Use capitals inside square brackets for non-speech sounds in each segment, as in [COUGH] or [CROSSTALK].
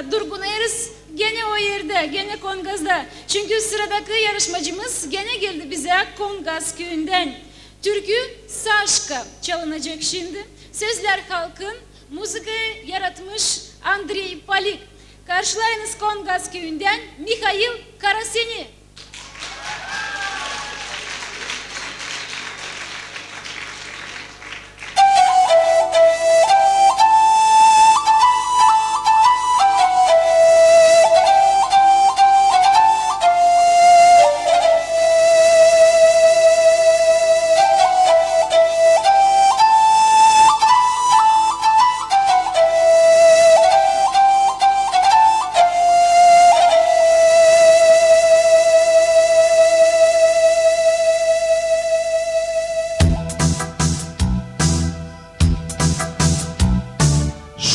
da durgunayırız. Gene o yerde, gene Kongaz'da. Çünkü sıradaki yarışmacımız gene geldi bize Kongaz köyünden. Türkü Saşka çalınacak şimdi. Sözler halkın, müzikayı yaratmış Andrei Palik. Karşılayınız Kongaz köyünden Mihail Karaseni.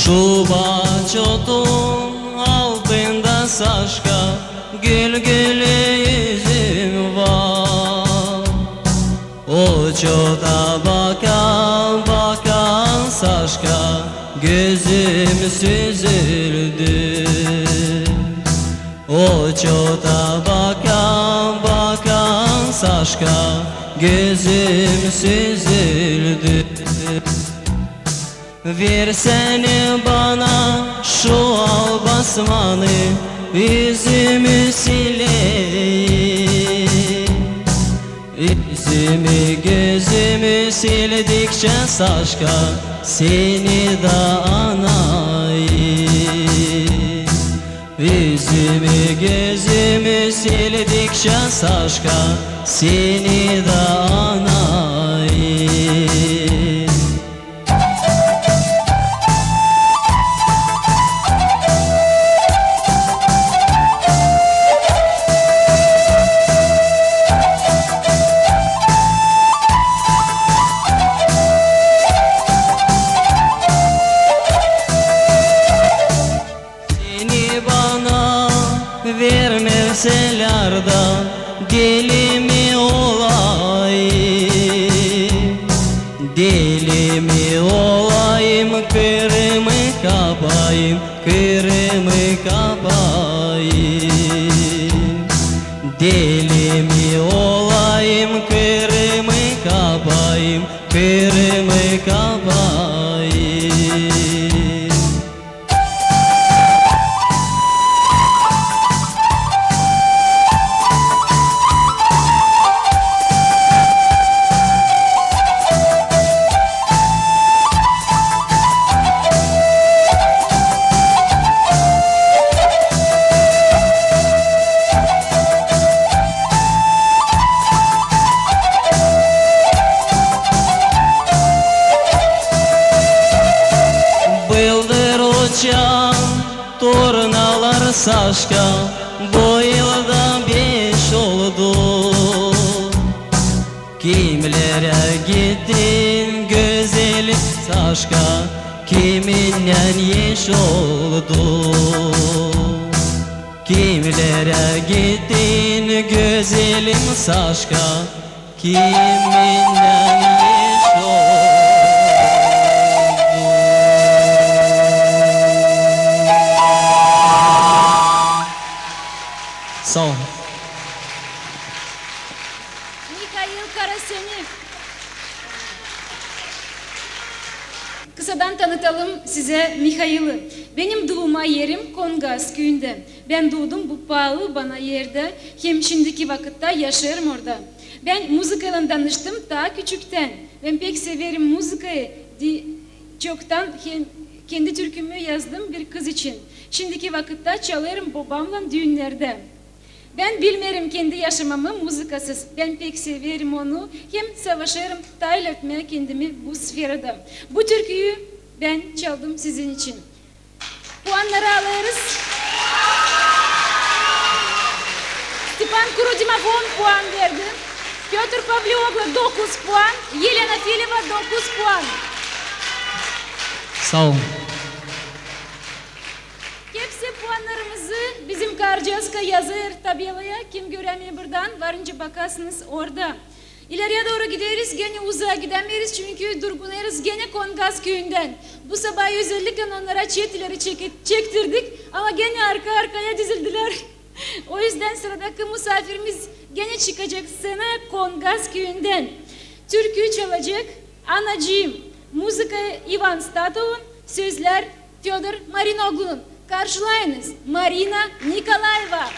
Şuba çotun altında saçka Gül gül yüzüm var. Çota bakan bakan saçka Gözüm süzüldü. Çota bakan bakan saçka Gözüm süzüldü Versene bana şu al basmanı Yüzümü sileyim. Yüzümü gözümü sildikçe saçka Seni da anayım. Yüzümü gözümü sildikçe saçka Seni da anayım Kiminle yeş oldu? Kimlere gittin güzelim saçka? Kiminle yeş oldu? Sağ ol. Mihail Karaseni. Kısadan tanıtalım size Mihail'i. Benim doğuma yerim Kongas köyünde. Ben doğdum bu pahalı bana yerde. Hem şimdiki vakitte yaşarım orada. Ben müzikayla tanıştım daha küçükten. Ben pek severim müzikayı. Çoktan hem kendi türkümü yazdım bir kız için. Şimdiki vakitte çalarım babamla düğünlerde. Ben bilmerim kendi yaşamamı müzikasız. Ben pek severim onu. Hem savaşırım, dahil etmeye kendimi bu sferada. Bu türküyü ben çaldım sizin için. Puanları alırız. Kurudimov 10 puan verdi. Piotr Pavlioglu 9 puan. Yelena Fileva 9 puan. Sağ ol. Puanlarımızı bizim Karcaska yazır tabelaya. Kim göremiyor buradan varınca bakarsınız orada. İleriye doğru gideriz, gene uzağa gidemeyiz çünkü durgunlarız gene Kongaz köyünden. Bu sabah özellikle onlara çetileri çek- çektirdik ama gene arka arkaya dizildiler. [LAUGHS] o yüzden sıradaki misafirimiz gene çıkacak sana Kongaz köyünden. Türkü çalacak Anacığım. Müzika Ivan Statov'un, sözler Fyodor Marinoglu'nun. Karşılayınız Marina Nikolaeva.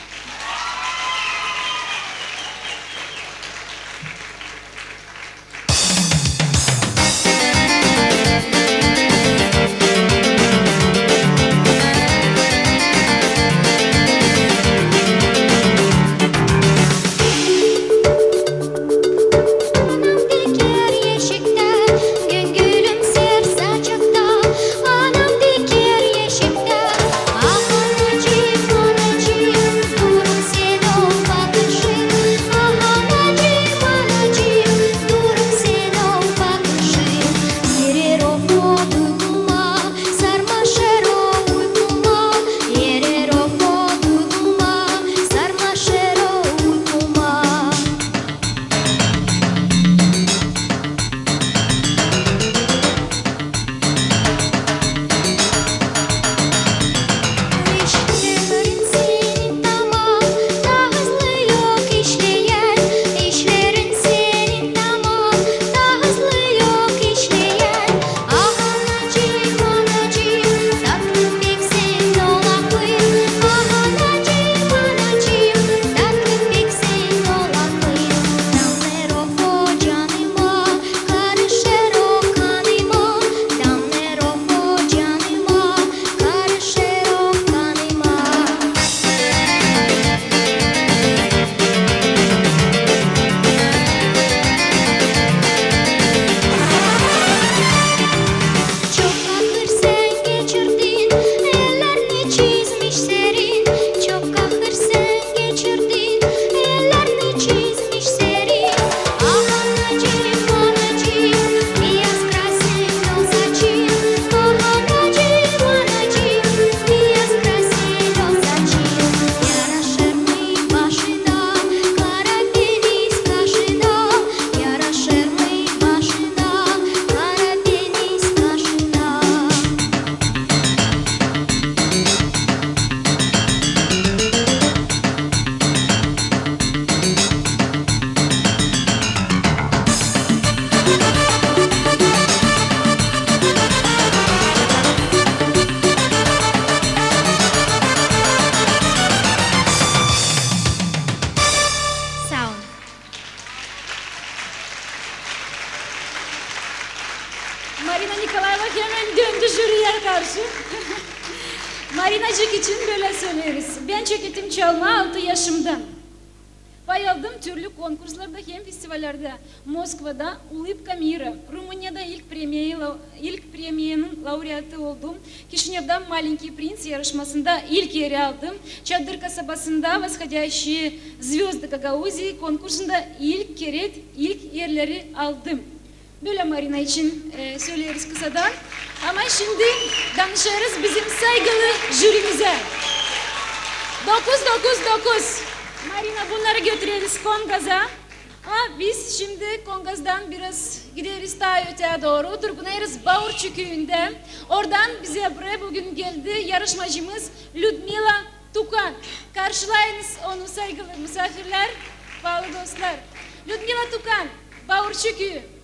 Için böyle söyleriz. Ben çeketim çalma 6 yaşımdan. Bayıldım türlü konkurslarda hem festivallerde. Moskva'da Улыбка мира, Rumuniya'da ilk premiyeyi, ilk premiyenin laureatı oldum. Kişinyev'da Маленький принц yarışmasında ilk yeri aldım. Çadır kasabasında Восходящие звезды Гагаузии konkursunda ilk kere ilk yerleri aldım. Böyle Marina için e, söyleriz kısadan. Ama şimdi danışırız bizim saygılı jürimize. 999. Marina bunları götüreriz Kongaz'a. Ama biz şimdi Kongaz'dan biraz gideriz daha öteye doğru. Turgunayırız Bağırçı köyünde. Oradan bize buraya bugün geldi yarışmacımız Ludmila Tukan. Karşılayınız onu saygılı misafirler, bağlı dostlar. Ludmila Tukan, Bağırçı köyü.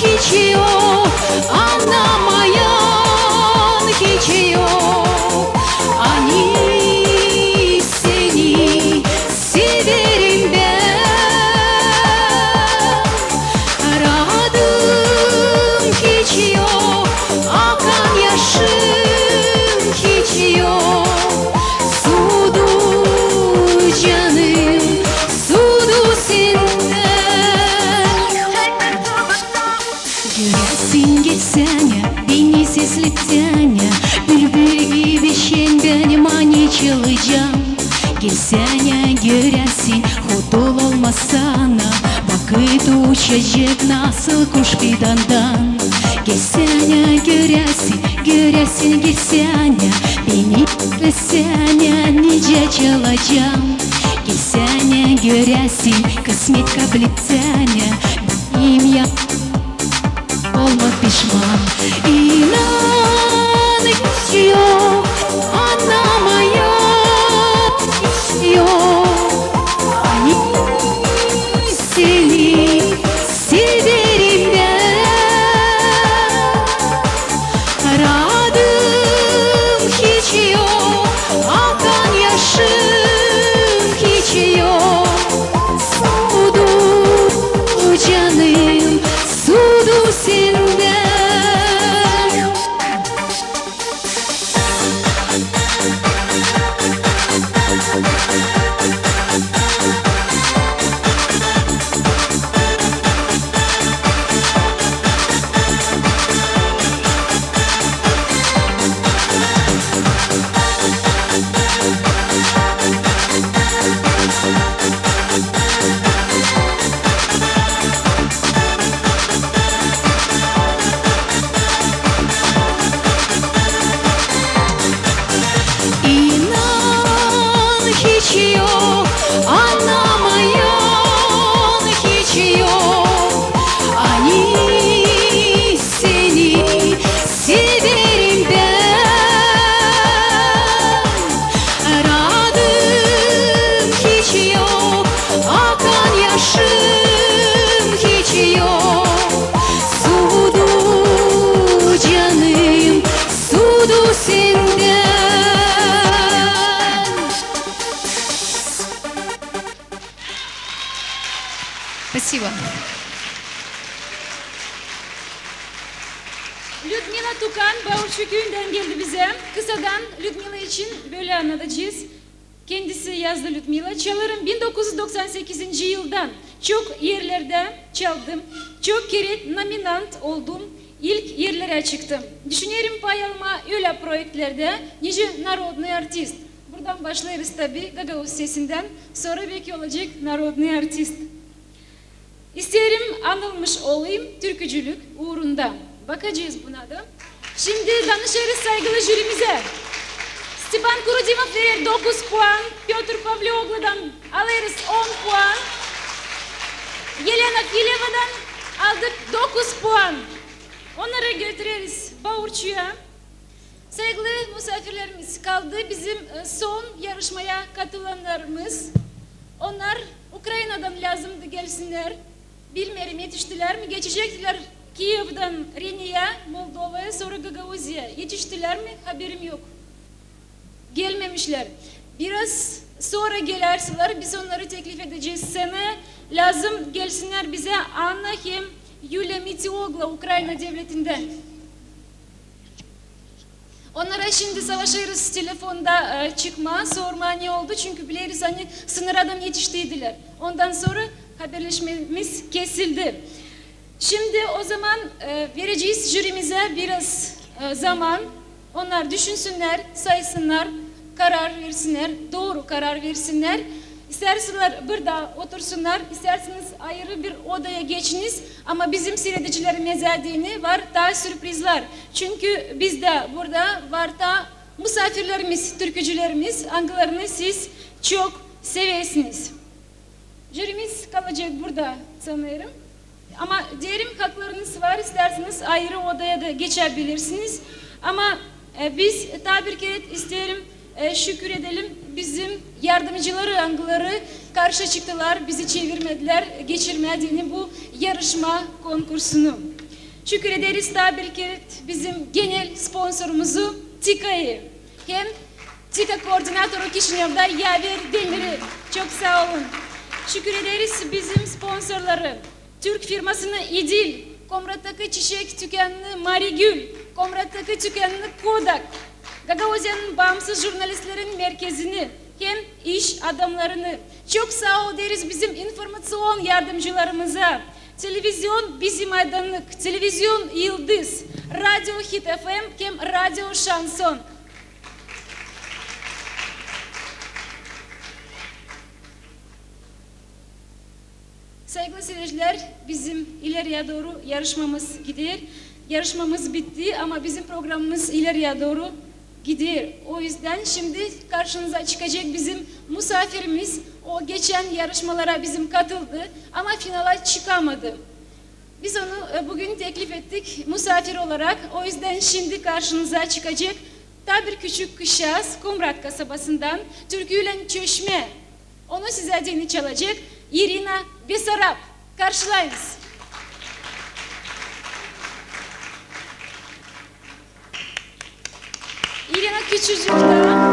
祈求 ani çalacağım Gelsene göresin hudul olmasana Vakit uçacak nasıl kuş fidandan Gelsene göresin, göresin gelsene Beni beklesene nice çalacağım Gelsene göresin kısmet kabul etsene Benim yap olma pişman İnan hiç yok Dios. kısadan Lütmila için böyle anlatacağız. Kendisi yazdı Lütmila. Çalarım 1998. yıldan çok yerlerde çaldım. Çok kere nominant oldum. İlk yerlere çıktım. Düşünerim pay alma öyle projelerde nice narodni artist. Buradan başlarız tabi Gagauz sesinden. Sonra belki olacak narodni artist. İsterim anılmış olayım türkücülük uğrunda. Bakacağız buna da. Şimdi danışırız saygılı jürimize. Stepan Kurudimov verir 9 puan. Piotr Pavlioglu'dan alırız 10 puan. Yelena Fileva'dan aldık 9 puan. Onları götüreriz Bağırçu'ya. Saygılı misafirlerimiz kaldı. Bizim e, son yarışmaya katılanlarımız. Onlar Ukrayna'dan lazımdı gelsinler. Bilmiyorum yetiştiler mi? Geçecektiler Kiev'den Reni'ye, Moldova'ya, sonra Gagavuzya'ya. Yetiştiler mi? Haberim yok. Gelmemişler. Biraz sonra gelirseler biz onları teklif edeceğiz. Sene lazım gelsinler bize Anna hem Yulia Mitiogla Ukrayna devletinden. Onlara şimdi savaşırız telefonda e, çıkma, sorma ne oldu çünkü biliriz hani sınırdan yetiştiydiler. Ondan sonra haberleşmemiz kesildi. Şimdi o zaman e, vereceğiz jürimize biraz e, zaman. Onlar düşünsünler, saysınlar, karar versinler, doğru karar versinler. İsterseniz burada otursunlar, isterseniz ayrı bir odaya geçiniz. Ama bizim seyredicilerimiz dediğini var daha sürprizler. Çünkü bizde burada var da misafirlerimiz, türkücülerimiz, anılarını siz çok seversiniz. Jürimiz kalacak burada sanırım. Ama diyelim haklarınız var isterseniz ayrı odaya da geçebilirsiniz. Ama e, biz tabir kere isterim e, şükür edelim bizim yardımcıları angıları karşı çıktılar bizi çevirmediler geçirmediğini bu yarışma konkursunu. Şükür ederiz tabir kere bizim genel sponsorumuzu TİKA'yı. Hem TİKA koordinatörü Kişinev'da Yaver Demir'i çok sağ olun. Şükür ederiz bizim sponsorları. Türk firmasını İdil, Komrat'taki Çiçek Tükenli Marigül, Komrat'taki Tükenli Kodak, Gagaozya'nın bağımsız jurnalistlerin merkezini, hem iş adamlarını. Çok sağ ol deriz bizim informasyon yardımcılarımıza. Televizyon bizim aydınlık, televizyon yıldız, radyo Hit FM hem radyo şanson. Saygılı seyirciler, bizim ileriye doğru yarışmamız gidiyor. Yarışmamız bitti ama bizim programımız ileriye doğru gidiyor. O yüzden şimdi karşınıza çıkacak bizim misafirimiz. O geçen yarışmalara bizim katıldı ama finala çıkamadı. Biz onu e, bugün teklif ettik misafir olarak. O yüzden şimdi karşınıza çıkacak. Ta bir küçük kışağız Kumrat kasabasından Türkülen Çeşme. Onu size dini çalacak. Ирина Бесараб. Karşılayınız. Ирина Küçücük'ten